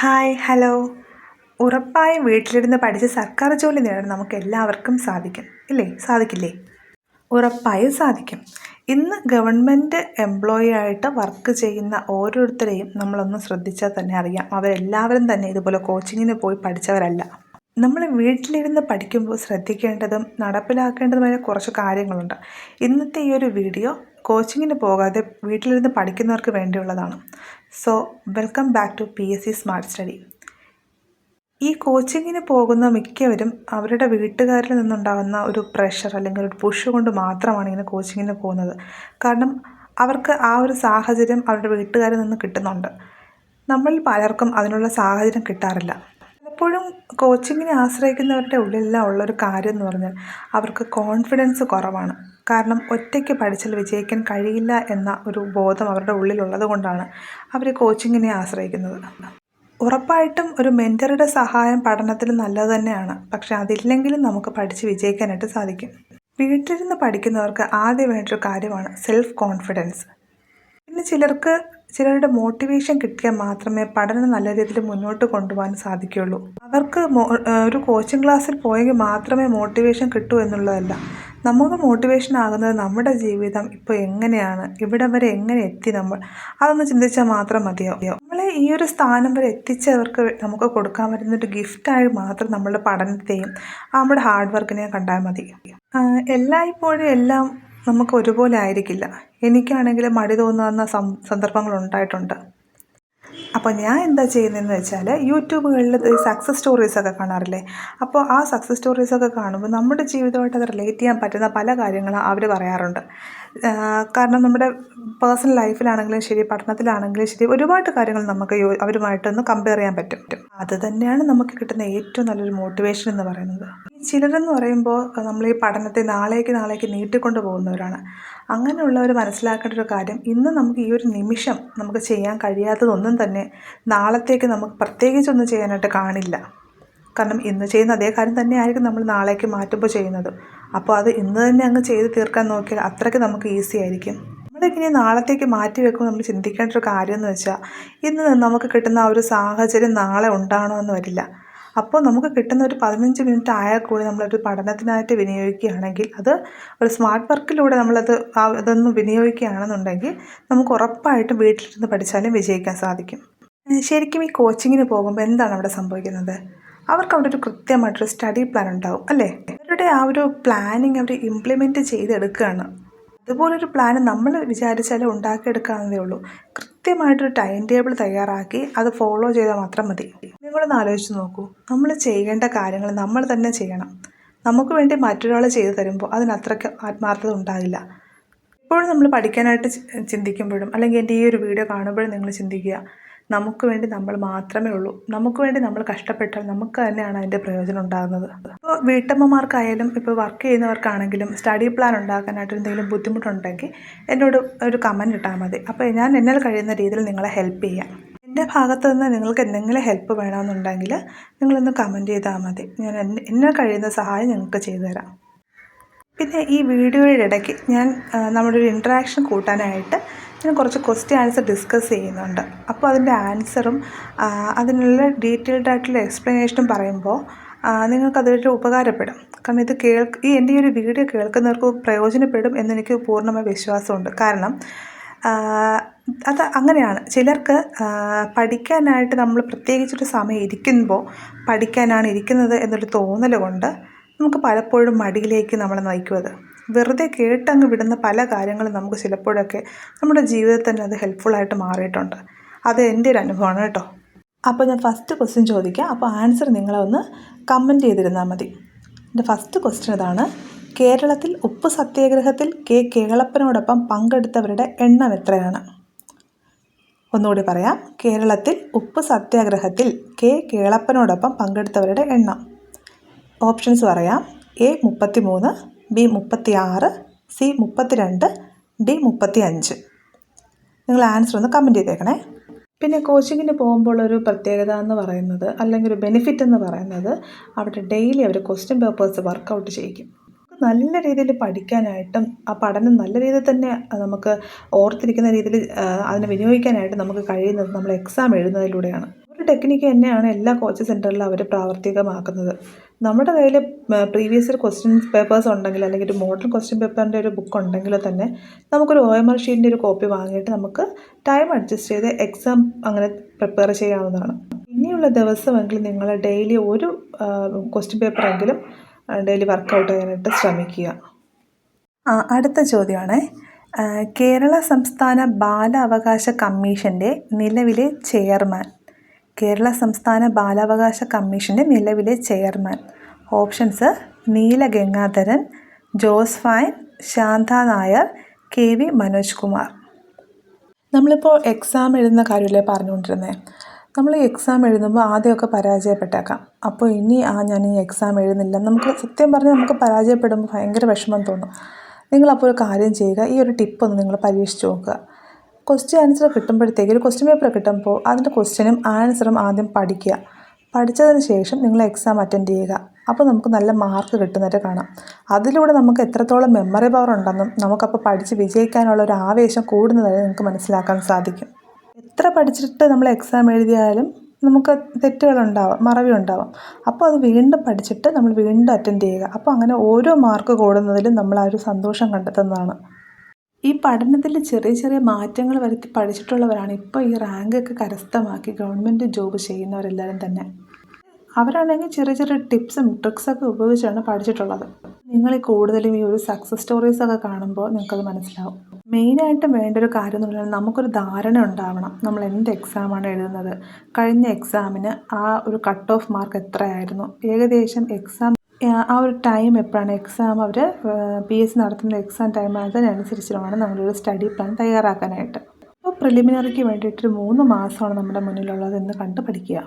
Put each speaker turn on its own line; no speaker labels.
Hi hello. ഉറപ്പായും വീട്ടിലിരുന്ന് പഠിച്ച് സർക്കാർ ജോലി നേടാൻ നമുക്ക് എല്ലാവർക്കും സാധിക്കും ഇല്ലേ? സാധിക്കില്ലേ? ഉറപ്പായും സാധിക്കും. ഇന്ന് ഗവൺമെന്റ് എംപ്ലോയി ആയിട്ട് വർക്ക് ചെയ്യുന്ന ഓരോരുത്തരെയും നമ്മളൊന്ന് ശ്രദ്ധിച്ചാൽ തന്നെ അറിയാം. അവരെല്ലാവരും തന്നെ ഇതുപോലെ കോച്ചിങ്ങിന് പോയി പഠിച്ചവരല്ല. നമ്മൾ വീട്ടിലിരുന്ന് പഠിക്കുമ്പോൾ ശ്രദ്ധിക്കേണ്ടതും നടപ്പിലാക്കേണ്ടതുമായ കുറച്ച് കാര്യങ്ങളുണ്ട്. ഇന്നത്തെ ഈ ഒരു വീഡിയോ കോച്ചിങ്ങിന് പോകാതെ വീട്ടിലിരുന്ന് പഠിക്കുന്നവർക്ക് വേണ്ടിയുള്ളതാണ്. So welcome back to P S C smart study ഈ കോച്ചിങ്ങിന് പോകുന്ന മിക്കവരും അവരുടെ വീട്ടുകാരിൽ നിന്നുണ്ടാകുന്ന ഒരു പ്രഷർ അല്ലെങ്കിൽ ഒരു പുഷ് കൊണ്ട് മാത്രമാണ് ഇങ്ങനെ കോച്ചിങ്ങിന് പോകുന്നത്. കാരണം അവർക്ക് ആ ഒരു സാഹചര്യം അവരുടെ വീട്ടുകാരിൽ നിന്ന് കിട്ടുന്നുണ്ട്. നമ്മൾ പലർക്കും അതിനുള്ള സാഹചര്യം കിട്ടാറില്ല. പലപ്പോഴും കോച്ചിങ്ങിനെ ആശ്രയിക്കുന്നവരുടെ ഉള്ളിലെല്ലാം ഉള്ളൊരു കാര്യം എന്ന് പറഞ്ഞാൽ അവർക്ക് കോൺഫിഡൻസ് കുറവാണ്. കാരണം ഒറ്റയ്ക്ക് പഠിച്ചാൽ വിജയിക്കാൻ കഴിയില്ല എന്ന ഒരു ബോധം അവരുടെ ഉള്ളിലുള്ളത് കൊണ്ടാണ് അവർ കോച്ചിങ്ങിനെ ആശ്രയിക്കുന്നത്. ഉറപ്പായിട്ടും ഒരു മെന്ററുടെ സഹായം പഠനത്തിൽ നല്ലത് തന്നെയാണ്. പക്ഷേ അതില്ലെങ്കിലും നമുക്ക് പഠിച്ച് വിജയിക്കാനായിട്ട് സാധിക്കും. വീട്ടിലിരുന്ന് പഠിക്കുന്നവർക്ക് ആദ്യം കാര്യമാണ് സെൽഫ് കോൺഫിഡൻസ് പിന്നെ ചിലർക്ക് ചിലരുടെ മോട്ടിവേഷൻ കിട്ടിയാൽ മാത്രമേ പഠനം നല്ല രീതിയിൽ മുന്നോട്ട് കൊണ്ടുപോകാൻ സാധിക്കുകയുള്ളൂ. അവർക്ക് ഒരു കോച്ചിങ് ക്ലാസ്സിൽ പോയെങ്കിൽ മാത്രമേ മോട്ടിവേഷൻ കിട്ടൂ എന്നുള്ളതല്ല. നമുക്ക് മോട്ടിവേഷൻ ആകുന്നത് നമ്മുടെ ജീവിതം ഇപ്പോൾ എങ്ങനെയാണ്? ഇവിടെ വരെ എങ്ങനെ എത്തി നമ്മൾ? അതൊന്ന് ചിന്തിച്ചാൽ മാത്രം മതിയാവും. നമ്മളെ ഈ ഒരു സ്ഥാനം വരെ എത്തിച്ചവർക്ക് നമുക്ക് കൊടുക്കാൻ പറ്റുന്ന ഒരു ഗിഫ്റ്റായി മാത്രം നമ്മളുടെ പഠനത്തെയും നമ്മുടെ ഹാർഡ് വർക്കിനെയും കണ്ടാൽ മതി. എല്ലായ്പ്പോഴും എല്ലാം നമുക്ക് ഒരുപോലെ ആയിരിക്കില്ല. എനിക്കാണെങ്കിൽ മടി തോന്നുന്ന സന്ദർഭങ്ങൾ ഉണ്ടായിട്ടുണ്ട് അപ്പോൾ ഞാൻ എന്താ ചെയ്യുന്നതെന്ന് വെച്ചാൽ യൂട്യൂബുകളിൽ സക്സസ് സ്റ്റോറീസൊക്കെ കാണാറില്ലേ? അപ്പോൾ ആ സക്സസ് സ്റ്റോറീസൊക്കെ കാണുമ്പോൾ നമ്മുടെ ജീവിതമായിട്ട് അത് റിലേറ്റ് ചെയ്യാൻ പറ്റുന്ന പല കാര്യങ്ങളും അവർ പറയാറുണ്ട്. കാരണം നമ്മുടെ പേഴ്സണൽ ലൈഫിലാണെങ്കിലും ശരി പഠനത്തിലാണെങ്കിലും ശരി ഒരുപാട് കാര്യങ്ങൾ നമുക്ക് അവരുമായിട്ടൊന്ന് കമ്പയർ ചെയ്യാൻ പറ്റും. അത് തന്നെയാണ് നമുക്ക് കിട്ടുന്ന ഏറ്റവും നല്ലൊരു മോട്ടിവേഷൻ എന്ന് പറയുന്നത്. ചിലരെന്ന് പറയുമ്പോൾ നമ്മൾ ഈ പഠനത്തെ നാളേക്ക് നാളേക്ക് നീട്ടിക്കൊണ്ട് പോകുന്നവരാണ്. അങ്ങനെയുള്ളവർ മനസ്സിലാക്കേണ്ട ഒരു കാര്യം ഇന്ന് നമുക്ക് ഈ ഒരു നിമിഷം നമുക്ക് ചെയ്യാൻ കഴിയാത്തതൊന്നും തന്നെ നാളത്തേക്ക് നമുക്ക് പ്രത്യേകിച്ചൊന്നും ചെയ്യാനായിട്ട് കാണില്ല. കാരണം ഇന്ന് ചെയ്യുന്ന അതേ കാര്യം തന്നെയായിരിക്കും നമ്മൾ നാളേക്ക് മാറ്റുമ്പോൾ ചെയ്യുന്നത്. അപ്പോൾ അത് ഇന്ന് തന്നെ അങ്ങ് ചെയ്ത് തീർക്കാൻ നോക്കിയാൽ അത്രയ്ക്ക് നമുക്ക് ഈസി ആയിരിക്കും. നമ്മളിങ്ങനെ നാളത്തേക്ക് മാറ്റി വെക്കുമ്പോൾ നമ്മൾ ചിന്തിക്കേണ്ട ഒരു കാര്യം എന്ന് വെച്ചാൽ ഇന്ന് നമുക്ക് കിട്ടുന്ന ആ ഒരു സാഹചര്യം നാളെ ഉണ്ടാകണമെന്ന് വരില്ല. അപ്പോൾ നമുക്ക് കിട്ടുന്ന ഒരു പതിനഞ്ച് മിനിറ്റ് ആയാൽ കൂടി നമ്മളൊരു പഠനത്തിനായിട്ട് വിനിയോഗിക്കുകയാണെങ്കിൽ അത് ഒരു സ്മാർട്ട് വർക്കിലൂടെ നമ്മളത് അതൊന്ന് വിനിയോഗിക്കുകയാണെന്നുണ്ടെങ്കിൽ നമുക്ക് ഉറപ്പായിട്ടും വീട്ടിലിരുന്ന് പഠിച്ചാലും വിജയിക്കാൻ സാധിക്കും. ശരിക്കും ഈ കോച്ചിങ്ങിന് പോകുമ്പോൾ എന്താണ് അവിടെ സംഭവിക്കുന്നത്? അവർക്ക് അവിടെ ഒരു കൃത്യമായിട്ടൊരു സ്റ്റഡി പ്ലാൻ ഉണ്ടാവും അല്ലേ? അവരുടെ ആ ഒരു പ്ലാനിങ് അവർ ഇംപ്ലിമെന്റ് ചെയ്തെടുക്കുകയാണ്. അതുപോലൊരു പ്ലാൻ നമ്മൾ വിചാരിച്ചാലും ഉണ്ടാക്കിയെടുക്കാവുന്നതേ ഉള്ളൂ. കൃത്യമായിട്ടൊരു ടൈം ടേബിൾ തയ്യാറാക്കി അത് ഫോളോ ചെയ്താൽ മാത്രം മതി. നിങ്ങളൊന്ന് ആലോചിച്ച് നോക്കൂ. നമ്മൾ ചെയ്യേണ്ട കാര്യങ്ങൾ നമ്മൾ തന്നെ ചെയ്യണം. നമുക്ക് വേണ്ടി മറ്റൊരാൾ ചെയ്തു തരുമ്പോൾ അതിനത്രയ്ക്ക് ആത്മാർത്ഥത ഉണ്ടാകില്ല. ഇപ്പോഴും നമ്മൾ പഠിക്കാനായിട്ട് ചിന്തിക്കുമ്പോഴും അല്ലെങ്കിൽ എന്റെ ഈ ഒരു വീഡിയോ കാണുമ്പോഴും നിങ്ങൾ ചിന്തിക്കുക നമുക്ക് വേണ്ടി നമ്മൾ മാത്രമേ ഉള്ളൂ. നമുക്ക് വേണ്ടി നമ്മൾ കഷ്ടപ്പെട്ടാൽ നമുക്ക് തന്നെയാണ് അതിന്റെ പ്രയോജനം ഉണ്ടാകുന്നത്. അപ്പോൾ വീട്ടമ്മമാർക്കായാലും ഇപ്പോൾ വർക്ക് ചെയ്യുന്നവർക്കാണെങ്കിലും സ്റ്റഡി പ്ലാൻ ഉണ്ടാക്കാനായിട്ട് എന്തെങ്കിലും ബുദ്ധിമുട്ടുണ്ടെങ്കിൽ എന്നോട് ഒരു കമന്റ് ഇട്ടാൽ മതി. അപ്പോൾ ഞാൻ എന്നാൽ കഴിയുന്ന രീതിയിൽ നിങ്ങളെ ഹെൽപ്പ് ചെയ്യാം. എന്റെ ഭാഗത്തു നിന്ന് നിങ്ങൾക്ക് എന്തെങ്കിലും ഹെൽപ്പ് വേണമെന്നുണ്ടെങ്കിൽ നിങ്ങളൊന്ന് കമന്റ് ചെയ്താൽ മതി. ഞാൻ എന്നെ കഴിയുന്ന സഹായം നിങ്ങൾക്ക് ചെയ്തു തരാം പിന്നെ ഈ വീഡിയോയുടെ ഇടയ്ക്ക് ഞാൻ നമ്മുടെ ഒരു ഇൻട്രാക്ഷൻ കൂട്ടാനായിട്ട് ഞാൻ കുറച്ച് ക്വസ്റ്റ്യൻ ആൻസർ ഡിസ്കസ് ചെയ്യുന്നുണ്ട്. അപ്പോൾ അതിന്റെ ആൻസറും അതിനുള്ള ഡീറ്റെയിൽഡ് ആയിട്ടുള്ള എക്സ്പ്ലനേഷനും പറയുമ്പോൾ നിങ്ങൾക്കതൊരു ഉപകാരപ്പെടും. കാരണം ഇത് കേൾക്ക് ഈ എന്റെ ഈ ഒരു വീഡിയോ കേൾക്കുന്നവർക്ക് പ്രയോജനപ്പെടും എന്നെനിക്ക് പൂർണമായ വിശ്വാസമുണ്ട്. കാരണം അത് അങ്ങനെയാണ്. ചിലർക്ക് പഠിക്കാനായിട്ട് നമ്മൾ പ്രത്യേകിച്ചൊരു സമയം ഇരിക്കുമ്പോൾ പഠിക്കാനാണ് ഇരിക്കുന്നത് എന്നൊരു തോന്നൽ കൊണ്ട് നമുക്ക് പലപ്പോഴും മടിയിലേക്ക് നമ്മളെ നയിക്കും അത് വെറുതെ കേട്ടങ്ങ് വിടുന്ന പല കാര്യങ്ങളും നമുക്ക് ചിലപ്പോഴൊക്കെ നമ്മുടെ ജീവിതത്തിൽ തന്നെ അത് ഹെൽപ്ഫുള്ളായിട്ട് മാറിയിട്ടുണ്ട്. അത് എന്റെ ഒരു അനുഭവമാണ് കേട്ടോ. അപ്പോൾ ഞാൻ ഫസ്റ്റ് ക്വസ്റ്റ്യൻ ചോദിക്കാം. അപ്പോൾ ആൻസർ നിങ്ങളെ ഒന്ന് കമന്റ് ചെയ്തിരുന്നാൽ മതി. എന്റെ ഫസ്റ്റ് ക്വസ്റ്റ്യൻ ഇതാണ്. കേരളത്തിൽ ഉപ്പ് സത്യാഗ്രഹത്തിൽ കെ കേളപ്പനോടൊപ്പം പങ്കെടുത്തവരുടെ എണ്ണം എത്രയാണ്? ഒന്നുകൂടി പറയാം. കേരളത്തിൽ ഉപ്പ് സത്യാഗ്രഹത്തിൽ കെ കേളപ്പനോടൊപ്പം പങ്കെടുത്തവരുടെ എണ്ണം. ഓപ്ഷൻസ് പറയാം. എ മുപ്പത്തി മൂന്ന് ബി മുപ്പത്തി ആറ് സി മുപ്പത്തിരണ്ട് ഡി മുപ്പത്തി അഞ്ച് നിങ്ങൾ ആൻസർ ഒന്ന് കമന്റ് ചെയ്തേക്കണേ. പിന്നെ കോച്ചിങ്ങിന് പോകുമ്പോൾ ഒരു പ്രത്യേകത എന്ന് പറയുന്നത് അല്ലെങ്കിൽ ഒരു ബെനിഫിറ്റ് എന്ന് പറയുന്നത് അവിടെ ഡെയിലി അവർ ക്വസ്റ്റ്യൻ പേപ്പേഴ്സ് വർക്കൗട്ട് ചെയ്യിക്കും. നല്ല രീതിയിൽ പഠിക്കാനായിട്ടും ആ പഠനം നല്ല രീതിയിൽ തന്നെ നമുക്ക് ഓർത്തിരിക്കുന്ന രീതിയിൽ അതിനെ വിനിയോഗിക്കാനായിട്ട് നമുക്ക് കഴിയുന്നത് നമ്മൾ എക്സാം എഴുതുന്നതിലൂടെയാണ്. ടെക്നിക്ക് തന്നെയാണ് എല്ലാ കോച്ചിങ് സെന്ററിലും അവർ പ്രാവർത്തികമാക്കുന്നത്. നമ്മുടെ കയ്യിൽ പ്രീവിയസ് ഇയർ ക്വസ്റ്റ്യൻ പേപ്പേഴ്സ് ഉണ്ടെങ്കിൽ അല്ലെങ്കിൽ ഒരു മോഡൽ ക്വസ്റ്റ്യൻ പേപ്പറിന്റെ ഒരു ബുക്ക് ഉണ്ടെങ്കിൽ തന്നെ നമുക്കൊരു ഒ എം ആർ ഷീറ്റിന്റെ ഒരു കോപ്പി വാങ്ങിയിട്ട് നമുക്ക് ടൈം അഡ്ജസ്റ്റ് ചെയ്ത് എക്സാം അങ്ങനെ പ്രിപ്പയർ ചെയ്യാവുന്നതാണ്. ഇനിയുള്ള ദിവസമെങ്കിലും നിങ്ങൾ ഡെയിലി ഒരു ക്വസ്റ്റ്യൻ പേപ്പറെങ്കിലും ഡെയിലി വർക്കൗട്ട് ചെയ്യാനായിട്ട് ശ്രമിക്കുക. അടുത്ത ചോദ്യമാണ്. കേരള സംസ്ഥാന ബാലാവകാശ കമ്മീഷന്റെ നിലവിലെ ചെയർമാൻ. കേരള സംസ്ഥാന ബാലാവകാശ കമ്മീഷന്റെ നിലവിലെ ചെയർമാൻ. ഓപ്ഷൻസ് നീല ഗംഗാധരൻ ജോസ് ഫൈൻ ശാന്ത നായർ കെ വി മനോജ് കുമാർ നമ്മളിപ്പോൾ എക്സാം എഴുതുന്ന കാര്യമല്ലേ പറഞ്ഞുകൊണ്ടിരുന്നത് നമ്മൾ ഈ എക്സാം എഴുതുമ്പോൾ ആദ്യമൊക്കെ പരാജയപ്പെട്ടേക്കാം. അപ്പോൾ ഇനി ആ ഞാൻ ഈ എക്സാം എഴുതുന്നില്ല. നമുക്ക് സത്യം പറഞ്ഞാൽ നമുക്ക് പരാജയപ്പെടുമ്പോൾ ഭയങ്കര വിഷമം തോന്നും. നിങ്ങളപ്പോൾ ഒരു കാര്യം ചെയ്യുക ഈ ഒരു ടിപ്പ് ഒന്ന് നിങ്ങൾ പരീക്ഷിച്ച് നോക്കുക. ക്വസ്റ്റ്യൻ ആൻസർ കിട്ടുമ്പോഴത്തേക്ക് ഒരു ക്വസ്റ്റ്യൻ പേപ്പർ കിട്ടുമ്പോൾ അതിന്റെ ക്വസ്റ്റ്യനും ആൻസറും ആദ്യം പഠിക്കുക. പഠിച്ചതിന് ശേഷം നിങ്ങൾ എക്സാം അറ്റൻഡ് ചെയ്യുക. അപ്പോൾ നമുക്ക് നല്ല മാർക്ക് കിട്ടുന്നതായിട്ട് കാണാം. അതിലൂടെ നമുക്ക് എത്രത്തോളം മെമ്മറി പവർ ഉണ്ടെന്നും നമുക്കപ്പോൾ പഠിച്ച് വിജയിക്കാനുള്ള ഒരു ആവേശം കൂടുന്നതായി നിങ്ങൾക്ക് മനസ്സിലാക്കാൻ സാധിക്കും. എത്ര പഠിച്ചിട്ട് നമ്മൾ എക്സാം എഴുതിയാലും നമുക്ക് തെറ്റുകളുണ്ടാവാം മറവി ഉണ്ടാവാം. അപ്പോൾ അത് വീണ്ടും പഠിച്ചിട്ട് നമ്മൾ വീണ്ടും അറ്റൻഡ് ചെയ്യുക. അപ്പോൾ അങ്ങനെ ഓരോ മാർക്ക് കൂടുന്നതിലും നമ്മൾ ആ ഒരു സന്തോഷം കണ്ടെത്തുന്നതാണ്. ഈ പഠനത്തിൽ ചെറിയ ചെറിയ മാറ്റങ്ങൾ വരുത്തി പഠിച്ചിട്ടുള്ളവരാണ് ഇപ്പോൾ ഈ റാങ്കൊക്കെ കരസ്ഥമാക്കി ഗവൺമെന്റ് ജോബ് ചെയ്യുന്നവരെല്ലാവരും തന്നെ. അവരാണെങ്കിൽ ചെറിയ ചെറിയ ടിപ്സും ട്രിക്സൊക്കെ ഉപയോഗിച്ചാണ് പഠിച്ചിട്ടുള്ളത്. നിങ്ങൾ കൂടുതലും ഈ ഒരു സക്സസ് സ്റ്റോറീസൊക്കെ കാണുമ്പോൾ നിങ്ങൾക്കത് മനസ്സിലാവും. മെയിനായിട്ടും വേണ്ട ഒരു കാര്യം എന്ന് പറഞ്ഞാൽ നമുക്കൊരു ധാരണ ഉണ്ടാവണം. നമ്മൾ എന്ത് എക്സാമാണ് എഴുതുന്നത്? കഴിഞ്ഞ എക്സാമിന് ആ ഒരു കട്ട് ഓഫ് മാർക്ക് എത്രയായിരുന്നു? ഏകദേശം എക്സാം ആ ഒരു ടൈം എപ്പോഴാണ് എക്സാം അവർ പി എസ് സി നടത്തുന്ന എക്സാം ടൈം അതിനനുസരിച്ച് വേണം നമ്മളൊരു സ്റ്റഡി പ്ലാൻ തയ്യാറാക്കാനായിട്ട് അപ്പോൾ പ്രിലിമിനറിക്ക് വേണ്ടിയിട്ട് മൂന്ന് മാസമാണ് നമ്മുടെ മുന്നിലുള്ളത് എന്ന് കണ്ട് പഠിക്കുക